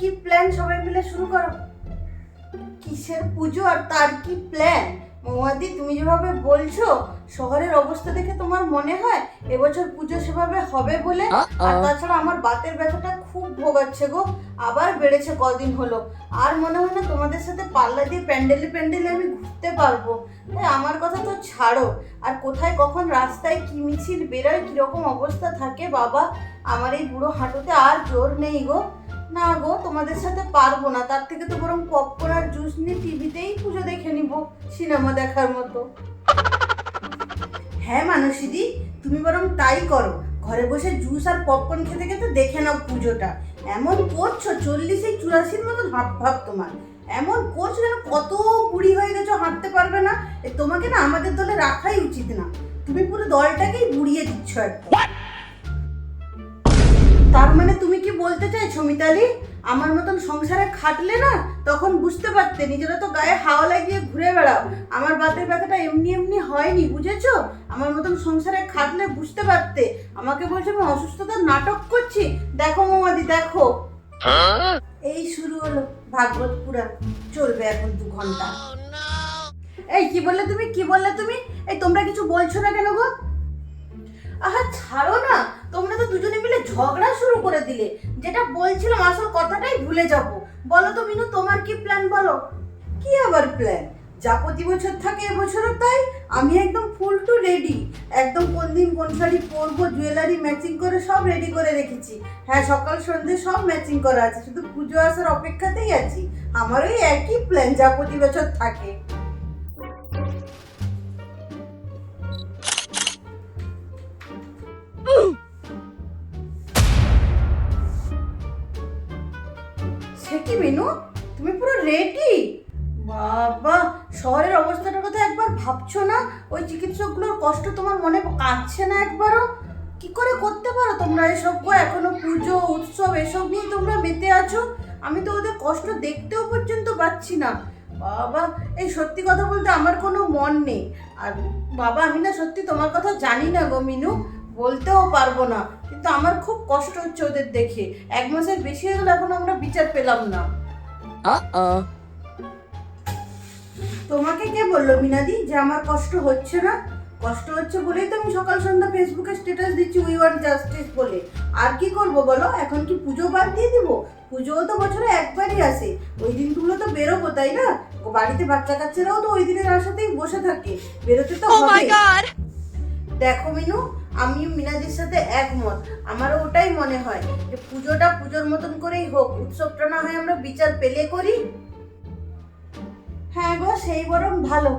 সবাই মিলে শুরু করো? কিসের পুজো আর তার কি প্ল্যান মৌয়াদি তুমি যেভাবে বলছো শহরের অবস্থা দেখে তোমার মনে হয় এবছর পুজো সেভাবে হবে বলে? আর তাছাড়া আমার বাতের ব্যথাটা খুব ভোগাচ্ছে গো। আবার বেড়েছে কদিন হলো। আর মনে হয় না তোমাদের সাথে পাল্লা দিয়ে প্যান্ডেলে প্যান্ডেলে আমি ঘুরতে পারব? তাই আমার কথা তো ছাড়ো। আর কোথায় কখন রাস্তায় কি মিছিল বেরোয় কীরকম অবস্থা থাকে বাবা? আমার এই বুড়ো হাঁটুতে আর জোর নেই গো। না গো, তোমাদের সাথে পারব না। তার থেকে তো বরং পপকর্ন আর জুস নিয়ে টিভিতেই পুজো দেখে নিব সিনেমা দেখার মতো। হ্যাঁ মানসীদি, তুমি বরং তাই করো। ঘরে বসে জুস আর পপকর্ন খেতে খেতে দেখে নাও পুজোটা। এমন করছ চল্লিশে চুরাশির মতন হাত ভাব তোমার। এমন করছ যেন কত বুড়ি হয়ে গেছো, হাঁটতে পারবে না। তোমাকে না আমাদের দলে রাখাই উচিত না। তুমি পুরো দলটাকেই বুড়িয়ে দিচ্ছ একদম তার মানে তুমি কি বলতে চাইছো মিতালি? আমার মতন সংসারে খাটলে না, তখন বুঝতে পারতে। নিজেরা তো গায়ে হাওয়া লাগিয়ে ঘুরে বেড়াও। আমার বাতের ব্যথাটা এমনি এমনি হয়নি, বুঝেছ? আমার মতন সংসারে খাটলে বুঝতে পারতে। আমাকে বলছো, আমি অসুস্থতার নাটক করছি। দেখো মোমাদি, দেখো। এই শুরু হলো ভাগবত পুরাণ চলবে এখন দু ঘণ্টা। এই, কি বললে তুমি? কি বললে তুমি? এই, তোমরা কিছু বলছো না কেন গো? আহা, ছাড়ো না। তোমরা তো দুজনে মিলে ঝগড়া শুরু করে দিলে। যেটা বলছিলাম, আসল কথাটাই ভুলে যাব। বলো তো মিনু, তোমার কি প্ল্যান বলো? কি আবার প্ল্যান যা প্রতি বছর থাকে এবছরও তাই। আমি একদম ফুল টু রেডি একদম কোন দিন কোন শাড়ি পরবো জুয়েলারি ম্যাচিং করে সব রেডি করে রেখেছি। হ্যাঁ সকাল সন্ধে সব ম্যাচিং করা আছে। শুধু পুজো আসার অপেক্ষাতেই আছি। আমার ওই একই প্ল্যান যা প্রতি বছর থাকে। কি মিনু? তুমি পুরো রেডি বাবা, শহরের অবস্থাটার কথা একবার ভাবছ না? ওই চিকিৎসকগুলোর কষ্ট তোমার মনে কাঁদছে না একবারও? কি করে করতে পারো তোমরা এসব এখনও পুজো, উৎসব, এসব নিয়ে তোমরা মেতে আছো? আমি তো ওদের কষ্ট দেখতেও পর্যন্ত পাচ্ছি না। বাবা, এই সত্যি কথা বলতে আমার কোনো মন নেই। আর বাবা, আমি না সত্যি তোমার কথা জানি না গো মিনু। বলতেও পারব না। কিন্তু আমার খুব কষ্ট হচ্ছে ওদের দেখে। এক মাসের বেশি হয়ে গেল এখন আমরা বিচার পেলাম না। তোমাকে কে বলল মিনাদি যে আমার কষ্ট হচ্ছে না? কষ্ট হচ্ছে বলেই তো আমি সকাল সন্ধ্যা ফেসবুকে স্ট্যাটাস দিচ্ছি উই ওয়ান্ট জাস্টিস বলে। আর কি করব বলো? এখন কি পুজো বাদ দিয়ে দিব? পুজোও তো বছরে একবারই আসে। ওই দিনগুলো তো বেরোবো তাই না? ও বাড়িতে বাচ্চা কাচ্চারাও তো ওই দিনের আশাতেই বসে থাকে। বেরোতে তো Oh! দেখো মিনু আমিও মিনাদির সাথে একমত। আমারও ওটাই মনে হয় যে পুজোটা পুজোর মতন করেই হোক উৎসবটা না হয় আমরা বিচার পেলে করি। হ্যাঁ গো সেই বরং ভালো।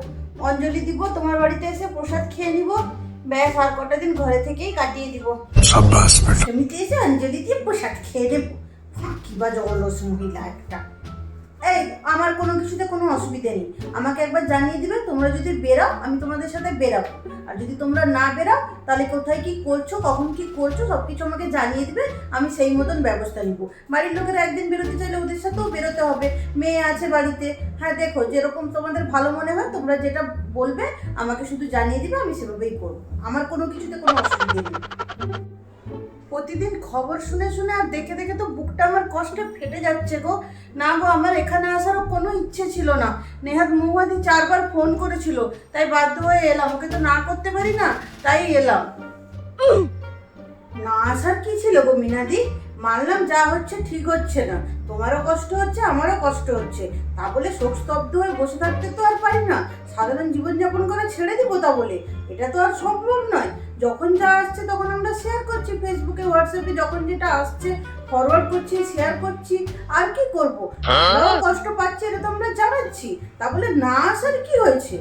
অঞ্জলি দিব তোমার বাড়িতে এসে প্রসাদ খেয়ে নিব। ব্যাস আর কটা দিন ঘরে থেকেই কাটিয়ে দিব। এমনিতে এসে অঞ্জলি দিয়ে প্রসাদ খেয়ে দেবো কি বা জলস মহিলা একটা। এই আমার কোনো কিছুতে কোনো অসুবিধা নেই। আমাকে একবার জানিয়ে দিবে তোমরা যদি বেরাও আমি তোমাদের সাথে বেরাবো। আর যদি তোমরা না বেরাও, তাহলে কোথায় কি করছ, কখন কি করছ সব কিছু আমাকে জানিয়ে দেবে, আমি সেই মতন ব্যবস্থা নিব। বাড়ির লোকেরা একদিন বেরোতে চাইলে ওদের সাথেও বেরোতে হবে। মেয়ে আছে বাড়িতে। হ্যাঁ দেখো, যেরকম তোমাদের ভালো মনে হয়, তোমরা যেটা বলবে, আমাকে শুধু জানিয়ে দিবে, আমি সেভাবেই করব। আমার কোনো কিছুতে কোনো অসুবিধা নেই। প্রতিদিন খবর শুনে শুনে আর দেখে দেখে তো বুকটা আমার কষ্টে ফেটে যাচ্ছে গো। না গো, আমার এখানে আসারও কোনো ইচ্ছে ছিল না। নেহাত মহুয়াদি চারবার ফোন করেছিল, তাই বাধ্য হয়ে এলাম। ওকে তো না করতে পারি না, তাই এলাম। না আসার কি ছিল গো মিনাদি? মানলাম যা হচ্ছে ঠিক হচ্ছে না। তোমারও কষ্ট হচ্ছে, আমারও কষ্ট হচ্ছে। তা বলে শোক স্তব্ধ হয়ে বসে থাকতে তো আর পারি না। সাধারণ জীবনযাপন করা ছেড়ে দিব তা বলে। এটা তো আর সম্ভব নয়। যখন যা আসছে তখন আমরা শেয়ার করছি ফেসবুকে হোয়াটসঅ্যাপে যখন যেটা আসছে ফরওয়ার্ড করছি শেয়ার করছি আর কি করব? আমরাও কষ্ট পাচ্ছি এটা তো আমরা জানাচ্ছি। তা বলে না আসার কি হয়েছে?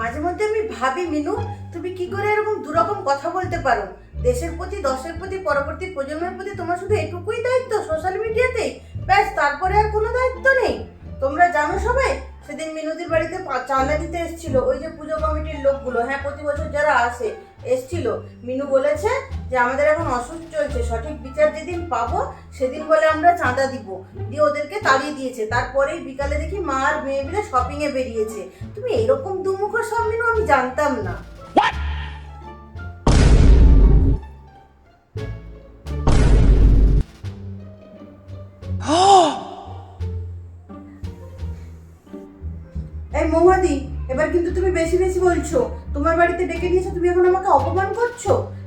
মাঝে মধ্যে আমি ভাবি মিনু তুমি কি করে এরকম দুরকম কথা বলতে পারো? দেশের প্রতি দশের প্রতি পরবর্তী প্রজন্মের প্রতি তোমার শুধু এটুকুই দায়িত্ব সোশ্যাল মিডিয়াতে ব্যাস তারপরে আর কোনো দায়িত্ব নেই। তোমরা জানো সবাই সেদিন মিনুদির বাড়িতে চাঁদা দিতে এসেছিল ওই যে পুজো কমিটির লোকগুলো। হ্যাঁ প্রতি বছর যারা আসে, এসছিল। মিনু বলেছে যে, আমাদের এখন অসুখ চলছে, সঠিক বিচার যেদিন পাবো, সেদিন বলে আমরা চাঁদা দিব। দিয়ে ওদেরকে তাড়িয়ে দিয়েছে। তারপরেই বিকালে দেখি মা আর মেয়ে মিলে শপিংয়ে বেরিয়েছে। তুমি এরকম দুমুখ সব মিনু আমি জানতাম না। মৌহাদি, এবার কিন্তু তুমি বেশি বেশি বলছো। তোমার বাড়িতে ডেকে নিয়েছো, তুমি এখন আমাকে অপমান করছ?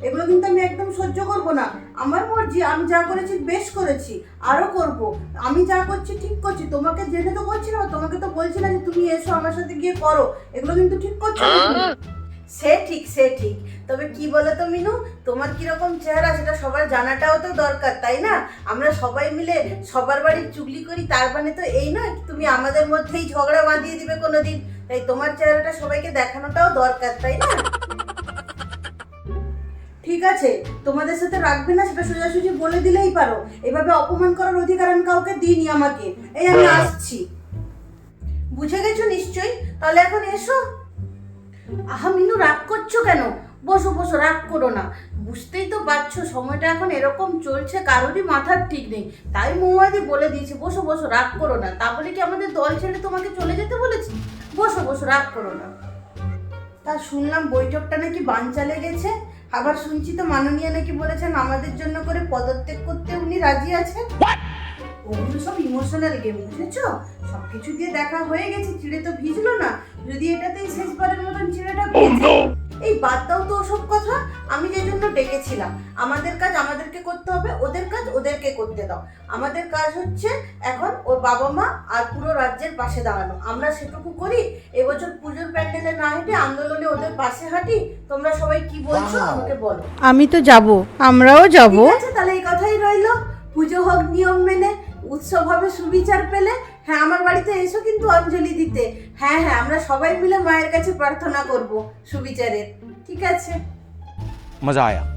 এগুলো কিন্তু আমি একদম সহ্য করব না। আমার মর্জি, আমি যা করেছি বেশ করেছি, আরও করব। আমি যা করছি ঠিক করছি, তোমাকে জেনে তো করছি না, তোমাকে তো বলছি না যে তুমি এসো আমার সাথে গিয়ে করো। এগুলো কিন্তু ঠিক করছ। সে ঠিক সে ঠিক। তবে কি বলো তো মিনু? তোমার কীরকম চেহারা সেটা সবার জানাটাও তো দরকার তাই না? আমরা সবাই মিলে সবার বাড়ির চুগলি করি তার মানে তো এই না তুমি আমাদের মধ্যেই ঝগড়া বাঁধিয়ে দিবে কোনো দিন তাই তোমার চেহারাটা সবাইকে দেখানোটাও দরকার তাই না? ঠিক আছে তোমাদের সাথে রাখবে না সেটা সোজাসুজি বলে দিলেই পারো। এভাবে অপমান করার অধিকার আমি কাউকে দিইনি আমাকে। এই আমি আসছি। বুঝে গেছো নিশ্চয়ই? তাহলে এখন এসো। আহা মিনু, রাগ করছ কেন? বসো বসো, রাগ করো না। বুঝতেই তো পারছ, সময়টা এখন এরকম চলছে, কারোরই মাথার ঠিক নেই। তাই মৌমাদি বলে দিয়েছে, বসো বসো, রাগ করো না। তা বলে কি আমাদের দল ছেড়ে তোমাকে চলে যেতে বলেছি? বসো বসো, রাগ করো না। তা শুনলাম বৈঠকটা নাকি বানচালে গেছে। আবার শুনছি তো মাননীয় নাকি বলেছেন আমাদের জন্য করে পদত্যাগ করতে উনি রাজি আছেন। ওগুলো সব ইমোশনাল গেম বুঝেছ? সব কিছু দিয়ে দেখা হয়ে গেছে চিড়ে তো ভিজলো না। যদি এটাতেই শেষবারের মতন চিড়েটা ভিজে এই বাদ দাও তো ওসব কথা আমি যে জন্য ডেকেছিলাম। আমাদের কাজ আমাদেরকে করতে হবে ওদের কাজ ওদেরকে করতে দাও। আমাদের কাজ হচ্ছে এখন ওর বাবা মা আর পুরো রাজ্যের পাশে দাঁড়ানো। আমরা সেটুকু করি এবছর পুজোর প্যান্ডেলে না হেঁটে আন্দোলনে ওদের পাশে হাঁটি। তোমরা সবাই কি বলছো আমাকে বলো। আমি তো যাব আমরাও যাব। তাহলে এই কথাই রইল। পুজো হোক নিয়ম মেনে উৎসব হবে সুবিচার পেলে হ্যাঁ আমার বাড়িতে এসো কিন্তু অঞ্জলি দিতে। হ্যাঁ হ্যাঁ আমরা সবাই মিলে মায়ের কাছে প্রার্থনা করব সুবিচারের। ঠিক আছে? মজা আয়া।